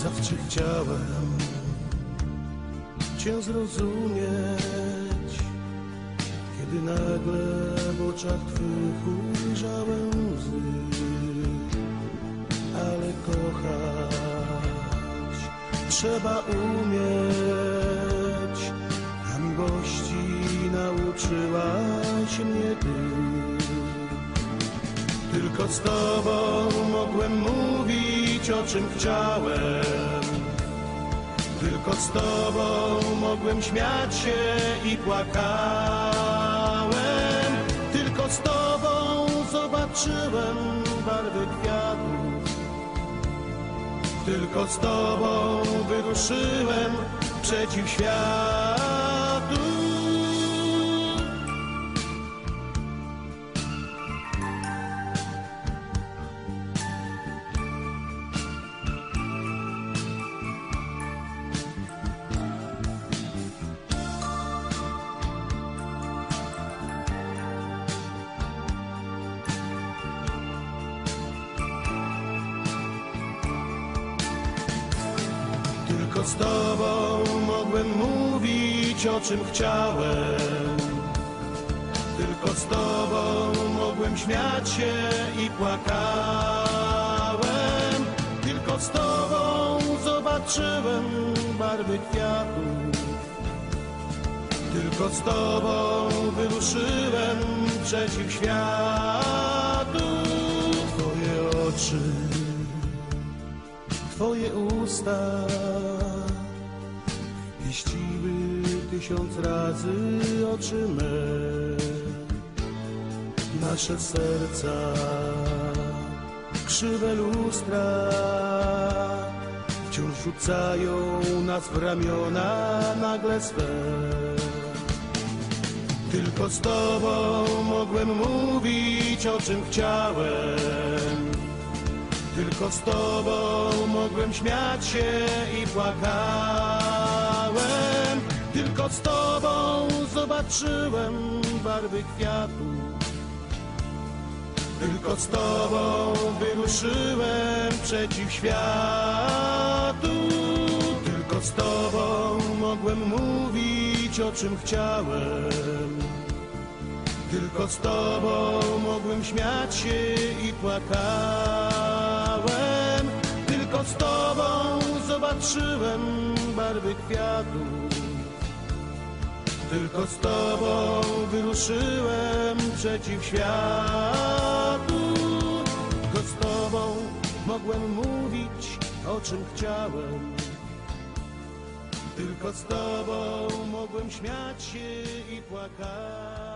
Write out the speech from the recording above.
Czy chciałem Cię zrozumieć, kiedy nagle w oczach Twych ujrzałem łzy, ale kochać trzeba umieć, a miłości nauczyłaś mnie Ty. Tylko z Tobą mogłem mówić o czym chciałem. Tylko z Tobą mogłem śmiać się i płakałem. Tylko z Tobą zobaczyłem barwy kwiatów. Tylko z Tobą wyruszyłem przeciw światu. Tylko z Tobą mogłem mówić o czym chciałem. Tylko z Tobą mogłem śmiać się i płakałem. Tylko z Tobą zobaczyłem barwy kwiatów. Tylko z Tobą wyruszyłem przeciw światu. Twoje oczy Twoje usta pieściły tysiąc razy oczy me. Nasze serca, krzywe lustra wciąż rzucają nas w ramiona nagle swe. Tylko z Tobą mogłem mówić o czym chciałem. Tylko z Tobą mogłem śmiać się i płakałem. Tylko z Tobą zobaczyłem barwy kwiatów. Tylko z Tobą wyruszyłem przeciw światu. Tylko z Tobą mogłem mówić o czym chciałem. Tylko z Tobą mogłem śmiać się i płakałem. Tylko z Tobą zobaczyłem barwy kwiatów. Tylko z Tobą wyruszyłem przeciw światu. Tylko z Tobą mogłem mówić o czym chciałem. Tylko z Tobą mogłem śmiać się i płakałem.